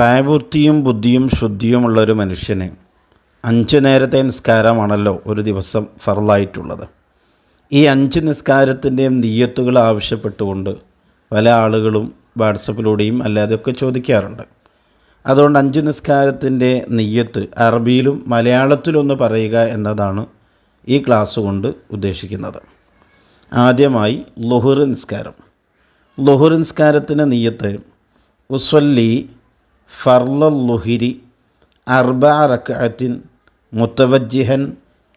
പ്രായപൂർത്തിയും ബുദ്ധിയും ശുദ്ധിയുമുള്ള ഒരു മനുഷ്യന് അഞ്ച് നേരത്തെ നിസ്കാരമാണല്ലോ ഒരു ദിവസം ഫറലായിട്ടുള്ളത് ഈ അഞ്ച് നിസ്കാരത്തിന്റെയും നീയത്തുകൾ ആവശ്യപ്പെട്ടുകൊണ്ട് പല ആളുകളും വാട്സപ്പിലൂടെയും അല്ലാതെയൊക്കെ ചോദിക്കാറുണ്ട്. അതുകൊണ്ട് അഞ്ച് നിസ്കാരത്തിന്റെ നെയ്യത്ത് അറബിയിലും മലയാളത്തിലും ഒന്ന് പറയുക എന്നതാണ് ഈ ക്ലാസ് കൊണ്ട് ഉദ്ദേശിക്കുന്നത്. ആദ്യമായി ലുഹുർ നിസ്കാരം. ലുഹുർ നിസ്കാരത്തിന്റെ നെയ്യത്ത് ഉസ്വല്ലി ഫർല ലുഹിരി അർബ റക്അത്തിൻ മുത്തവജ്ജിഹൻ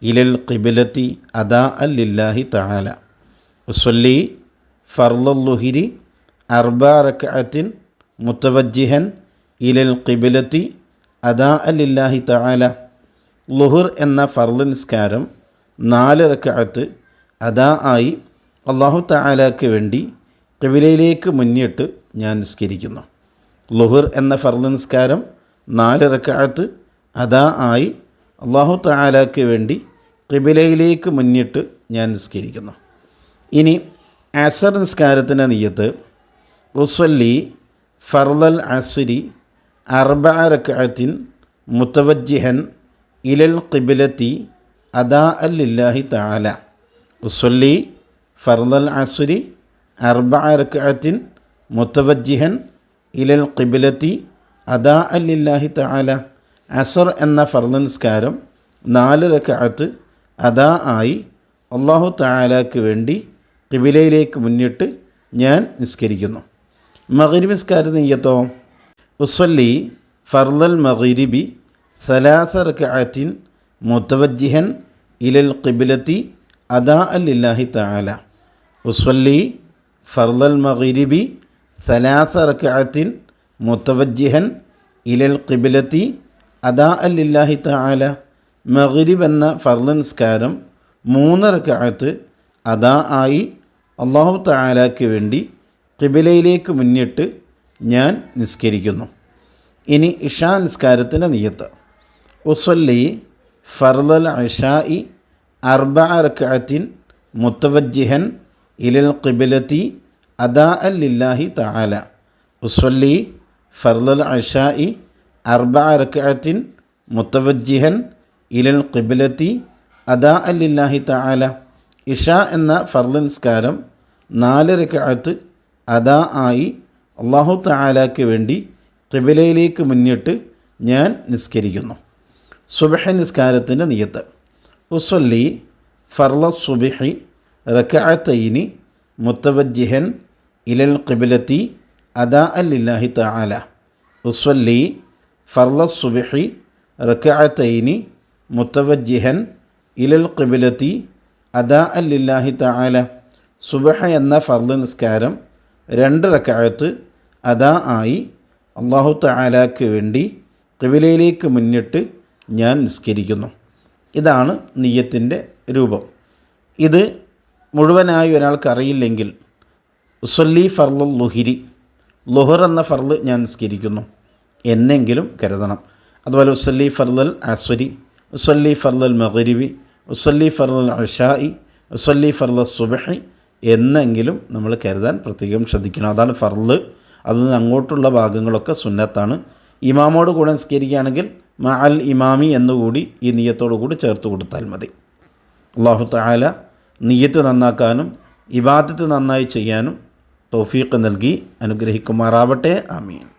ഇലൽ ഖിബിലത്തി അദാ അല്ലില്ലാഹി തആല. ഉസ്വല്ലി ഫർല ലുഹിരി അർബ റക്അത്തിൻ മുത്തവജ്ജിഹൻ ഇലൽ ഖിബിലത്തി അദാ അല്ലില്ലാഹി തആല. ലുഹുർ എന്ന ഫർൾ നിസ്കാരം നാല് റക്അത്ത് അദാ ആയി അള്ളാഹു തആലയ്ക്ക് വേണ്ടി കിബിലയിലേക്ക് മുന്നിട്ട് ഞാൻ നിസ്കരിക്കുന്നു. ലുഹുർ എന്ന ഫർദ് നിസ്കാരം നാല് റക്അത്ത് അതാ ആയി അള്ളാഹു താലാക്ക് വേണ്ടി കിബിലയിലേക്ക് മുന്നിട്ട് ഞാൻ നിസ്കരിക്കുന്നു. ഇനി അസർ നിസ്കാരത്തിന്റെ നീയത്ത് ഉസ്വല്ലി ഫർദൽ അസുരി അർബ റക്കാത്തിൻ മുത്തവജ്ജിഹൻ ഇലൽ കിബിലത്തി അദാ അൽ ഇല്ലാഹി താല ഉസ്വല്ലി ഫർദൽ അസുരി അർബ റക്കാത്തിൻ മുത്തവജ്ജിഹൻ ഇലൽ കിബിലത്തി അദാ അല്ലാഹി തആല. അസർ എന്ന ഫർദ് നിസ്കാരം നാല് റക്അത്ത് അദാ ആയി അള്ളാഹു തആലക്ക് വേണ്ടി കിബിലയിലേക്ക് മുന്നിട്ട് ഞാൻ നിസ്കരിക്കുന്നു. മഗ്രിബ് നിസ്കാര നെയ്യത്തോ? ഉസ്വല്ലി ഫർദൽ മഗ്രിബി സലാസ റക്കാത്തിൻ മുത്തവജ്ജിഹൻ ഇലൽ കിബിലത്തി അദാ അല്ലാഹി തആല. ഉസ്വല്ലി ഫർദൽ മഗ്രിബി സലാസ റക്അത്തിൻ മുത്തവജ്ജിഹൻ ഇലൽ കിബിലത്തി അദാ അല്ലാഹി തആല മഗ്രിബ് എന്ന ഫർദ് നിസ്കാരം മൂന്ന് അദാ ആയി അള്ളാഹു താലാക്ക് വേണ്ടി കിബിലയിലേക്ക് മുന്നിട്ട് ഞാൻ നിസ്കരിക്കുന്നു. ഇനി ഇഷാ നിസ്കാരത്തിന്റെ നിയത്ത്. ഉസ്വല്ലി ഫർദൽ ഇഷായി അർബ റക്അത്തിൻ മുത്തവജ്ജിഹൻ ഇലൽ ഖിബിലത്തി അദാ അല്ലാഹി തആല. ഉസ്വല്ലി ഫർദൽ അഷായി അർബ റക്അത്തിൻ മുത്തവജ്ജിഹൻ ഇലൽ ഖിബിലത്തി അദാ അല്ലാഹി തആല. ഇഷ എന്ന ഫർദ് നിസ്കാരം നാല് റക്അത്ത് അദാ ആയി അള്ളാഹു തആലയ്ക്ക് വേണ്ടി ഖിബിലയിലേക്ക് മുന്നിട്ട് ഞാൻ നിസ്കരിക്കുന്നു. സുബഹ നിസ്കാരത്തിന്റെ നിയത്ത്. ഉസ്വല്ലി ഫർല സുബിഹി റക്കഅത്തൈനി മുത്തവജ്ജിഹൻ ഇലൽ ഖിബിലത്തി അദാ അല്ലാഹി തആല. ഉസ്വല്ലി ഫർലസ് സുബിഹി റക്കഅത്തൈനി മുത്തവജ്ജിഹൻ ഇലൽ ഖിബിലത്തി അദാ അല്ലാഹി തആല. സുബഹ എന്ന ഫർദ് നിസ്കാരം രണ്ട് റക്കഅത്ത് അദാ ആയി അള്ളാഹു തആലാക്ക് വേണ്ടി ഖിബിലയിലേക്ക് മുന്നിട്ട് ഞാൻ നിസ്കരിക്കുന്നു. ഇതാണ് നെയ്യത്തിന്റെ രൂപം. ഇത് മുഴുവനായി ഒരാൾക്ക് അറിയില്ലെങ്കിൽ ഉസല്ലി ഫർലു ലുഹിരി. ലുഹർ എന്ന ഫർൾ ഞാൻ നിസ്കരിക്കുന്നു. എന്നെങ്കിലും കരുതണം. അതുപോലെ ഉസല്ലി ഫർലൽ അസ്വരി ഉസല്ലി ഫർലൽ മഗ്രിബി ഉസല്ലി ഫർലൽ അഷായി ഉസല്ലി ഫർലൽ സുബഹി എന്നെങ്കിലും നമ്മൾ കരുതാൻ പ്രത്യേകം ശ്രദ്ധിക്കണം. അതാണ് ഫർൾ. അതിൽ നിന്ന് അങ്ങോട്ടുള്ള ഭാഗങ്ങളൊക്കെ സുന്നത്താണ്. ഇമാമോട് കൂടെ നിസ്കരിക്കുകയാണെങ്കിൽ മ അൽ ഇമാമി എന്നുകൂടി ഈ നീയത്തോടു കൂടി ചേർത്ത് കൊടുത്താൽ മതി. അള്ളാഹു താല നീയത്ത് നന്നാക്കാനും ഇബാദത്ത് നന്നായി ചെയ്യാനും തൗഫീഖ് നൽകി. അനുഗ്രഹിക്കുമാറാവട്ടെ. ആമീൻ.